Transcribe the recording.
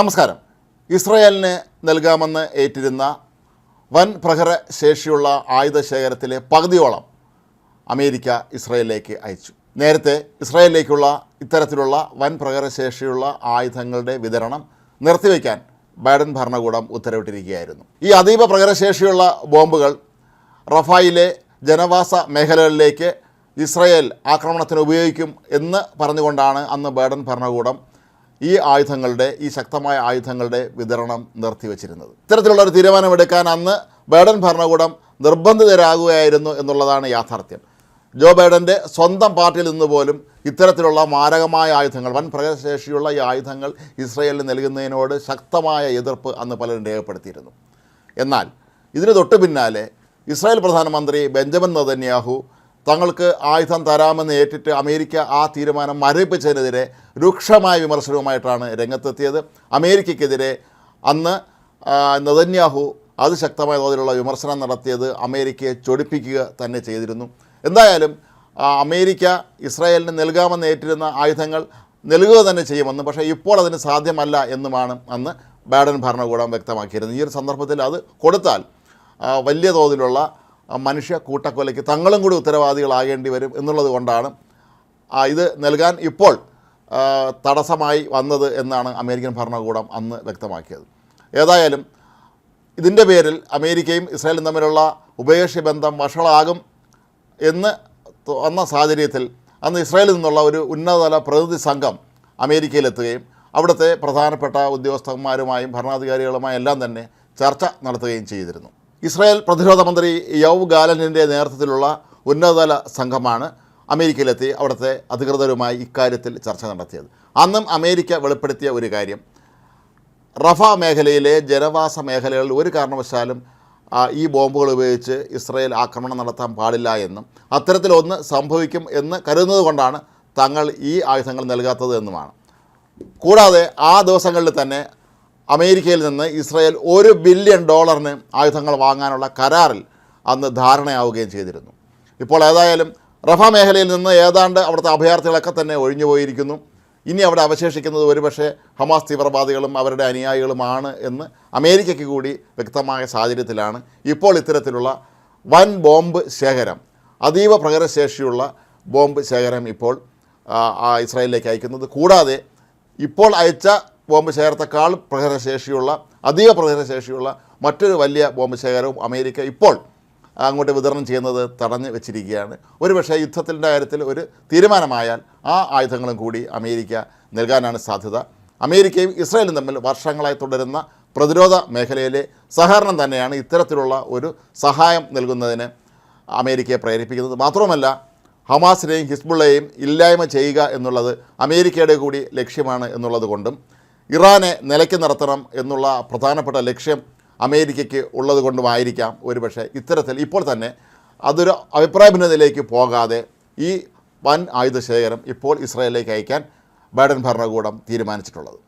നമസ്കാരം. ഇസ്രയേലിന് നൽകാമെന്ന് ഏറ്റിരുന്ന വൻ പ്രഹര ശേഷിയുള്ള ആയുധ ശേഖരത്തിലെ പകുതിയോളം അമേരിക്ക ഇസ്രയേലിലേക്ക് അയച്ചു. നേരത്തെ ഇസ്രയേലിലേക്കുള്ള ഇത്തരത്തിലുള്ള വൻ പ്രഹര ശേഷിയുള്ള ആയുധങ്ങളുടെ വിതരണം നിർത്തിവെക്കാൻ ബൈഡൻ ഭരണകൂടം ഉത്തരവിട്ടിരിക്കുകയായിരുന്നു. ഈ അതീവ പ്രഹരശേഷിയുള്ള ബോംബുകൾ റഫായിലെ ജനവാസ മേഖലകളിലേക്ക് ഇസ്രയേൽ ആക്രമണത്തിന് ഉപയോഗിക്കും എന്ന് പറഞ്ഞുകൊണ്ടാണ് അന്ന് ബൈഡൻ ഭരണകൂടം ഈ ആയുധങ്ങളുടെ ഈ ശക്തമായ ആയുധങ്ങളുടെ വിതരണം നിർത്തിവച്ചിരുന്നത് ഇത്തരത്തിലുള്ള ഒരു തീരുമാനമെടുക്കാൻ അന്ന് ബൈഡൻ ഭരണകൂടം നിർബന്ധിതരാകുകയായിരുന്നു എന്നുള്ളതാണ് യാഥാർത്ഥ്യം. ജോ ബൈഡന്റെ സ്വന്തം പാർട്ടിയിൽ നിന്ന് പോലും ഇത്തരത്തിലുള്ള മാരകമായ ആയുധങ്ങൾ വൻ പ്രകടശേഷിയുള്ള ഈ ആയുധങ്ങൾ ഇസ്രയേലിന് നൽകുന്നതിനോട് ശക്തമായ എതിർപ്പ് അന്ന് പലരും രേഖപ്പെടുത്തിയിരുന്നു. എന്നാൽ ഇതിന് തൊട്ടു പിന്നാലെ ഇസ്രായേൽ പ്രധാനമന്ത്രി ബെഞ്ചമിൻ നെതന്യാഹു തങ്ങൾക്ക് ആയുധം തരാമെന്ന് ഏറ്റിട്ട് അമേരിക്ക ആ തീരുമാനം മരവിപ്പിച്ചതിനെതിരെ രൂക്ഷമായ വിമർശനവുമായിട്ടാണ് രംഗത്തെത്തിയത്. അമേരിക്കയ്ക്കെതിരെ അന്ന് നതന്യാഹു അതിശക്തമായ തോതിലുള്ള വിമർശനം നടത്തിയത് അമേരിക്കയെ ചൊടിപ്പിക്കുക തന്നെ ചെയ്തിരുന്നു. എന്തായാലും അമേരിക്ക ഇസ്രായേലിന് നൽകാമെന്ന് ഏറ്റിരുന്ന ആയുധങ്ങൾ നൽകുക തന്നെ ചെയ്യുമെന്ന് പക്ഷേ ഇപ്പോൾ അതിന് സാധ്യമല്ല എന്നുമാണ് അന്ന് ബൈഡൻ ഭരണകൂടം വ്യക്തമാക്കിയിരുന്നത്. ഈ ഒരു സന്ദർഭത്തിൽ അത് കൊടുത്താൽ വലിയ തോതിലുള്ള മനുഷ്യ കൂട്ടക്കൊലയ്ക്ക് തങ്ങളും കൂടി ഉത്തരവാദികളാകേണ്ടി വരും എന്നുള്ളത് കൊണ്ടാണ് ഇത് നൽകാൻ ഇപ്പോൾ തടസ്സമായി വന്നത് എന്നാണ് അമേരിക്കൻ ഭരണകൂടം അന്ന് വ്യക്തമാക്കിയത്. ഏതായാലും ഇതിന്റെ പേരിൽ അമേരിക്കയും ഇസ്രായേലും തമ്മിലുള്ള ഉഭയകക്ഷി ബന്ധം വഷളാകും എന്ന് വന്ന സാഹചര്യത്തിൽ അന്ന് ഇസ്രായേലിൽ നിന്നുള്ള ഒരു ഉന്നതതല പ്രതിനിധി സംഘം അമേരിക്കയിലെത്തുകയും അവിടുത്തെ പ്രധാനപ്പെട്ട ഉദ്യോഗസ്ഥന്മാരുമായും ഭരണാധികാരികളുമായും എല്ലാം തന്നെ ചർച്ച നടത്തുകയും ചെയ്തിരുന്നു. ഇസ്രായേൽ പ്രതിരോധ മന്ത്രി യവ് ഗാലനിന്റെ നേതൃത്വത്തിലുള്ള ഉന്നതതല സംഘമാണ് അമേരിക്കയിലെത്തി അവിടുത്തെ അധികൃതരുമായി ഇക്കാര്യത്തിൽ ചർച്ച നടത്തിയത്. അന്നും അമേരിക്ക വെളിപ്പെടുത്തിയ ഒരു കാര്യം റഫ മേഖലയിലെ ജനവാസ മേഖലകളിൽ ഒരു കാരണവശാലും ഈ ബോംബുകൾ ഉപയോഗിച്ച് ഇസ്രായേൽ ആക്രമണം നടത്താൻ പാടില്ല എന്നും അത്തരത്തിലൊന്ന് സംഭവിക്കും എന്ന് കരുതുന്നത് കൊണ്ടാണ് തങ്ങൾ ഈ ആയുധങ്ങൾ നൽകാത്തത് എന്നുമാണ്. കൂടാതെ ആ ദിവസങ്ങളിൽ തന്നെ അമേരിക്കയിൽ നിന്ന് ഇസ്രായേൽ ഒരു ബില്യൺ ഡോളറിന് ആയുധങ്ങൾ വാങ്ങാനുള്ള കരാറിൽ അന്ന് ധാരണയാവുകയും ചെയ്തിരുന്നു. ഇപ്പോൾ ഏതായാലും റഫ മേഖലയിൽ നിന്ന് ഏതാണ്ട് അവിടുത്തെ അഭയാർത്ഥികളൊക്കെ തന്നെ ഒഴിഞ്ഞു പോയിരിക്കുന്നു. ഇനി അവിടെ അവശേഷിക്കുന്നത് ഒരുപക്ഷെ ഹമാസ് തീവ്രവാദികളും അവരുടെ അനുയായികളുമാണ് എന്ന് അമേരിക്കയ്ക്ക് കൂടി വ്യക്തമായ സാഹചര്യത്തിലാണ് ഇപ്പോൾ ഇത്തരത്തിലുള്ള വൻ ബോംബ് ശേഖരം അതീവ പ്രകടശേഷിയുള്ള ബോംബ് ശേഖരം ഇപ്പോൾ ഇസ്രായേലിലേക്ക് അയക്കുന്നത്. കൂടാതെ ഇപ്പോൾ അയച്ച ബോംബ് ശേഖരത്തെക്കാൾ പ്രഹരശേഷിയുള്ള പ്രഹര പ്രഹരശേഷിയുള്ള മറ്റൊരു വലിയ ബോംബ് ശേഖരവും അമേരിക്ക ഇപ്പോൾ അങ്ങോട്ട് വിതരണം ചെയ്യുന്നത് തടഞ്ഞു വെച്ചിരിക്കുകയാണ്. ഒരുപക്ഷേ യുദ്ധത്തിന്റെ കാര്യത്തിൽ ഒരു തീരുമാനമായാൽ ആ ആയുധങ്ങളും കൂടി അമേരിക്ക നൽകാനാണ് സാധ്യത. അമേരിക്കയും ഇസ്രായേലും തമ്മിൽ വർഷങ്ങളായി തുടരുന്ന പ്രതിരോധ മേഖലയിലെ സഹകരണം തന്നെയാണ് ഇത്തരത്തിലുള്ള ഒരു സഹായം നൽകുന്നതിന് അമേരിക്കയെ പ്രേരിപ്പിക്കുന്നത്. മാത്രമല്ല ഹമാസിനെയും ഹിസ്ബുള്ളയെയും ഇല്ലായ്മ ചെയ്യുക എന്നുള്ളത് അമേരിക്കയുടെ കൂടി ലക്ഷ്യമാണ് എന്നുള്ളത് കൊണ്ടും ഇറാനെ നിലയ്ക്ക് നിർത്തണം എന്നുള്ള പ്രധാനപ്പെട്ട ലക്ഷ്യം അമേരിക്കയ്ക്ക് ഉള്ളത് കൊണ്ടുമായിരിക്കാം ഒരുപക്ഷെ ഇത്തരത്തിൽ ഇപ്പോൾ തന്നെ അതൊരു അഭിപ്രായ ഭിന്നതയിലേക്ക് പോകാതെ ഈ വൻ ആയുധ ശേഖരം ഇപ്പോൾ ഇസ്രായേലിലേക്ക് അയക്കാൻ ബൈഡൻ ഭരണകൂടം തീരുമാനിച്ചിട്ടുള്ളത്.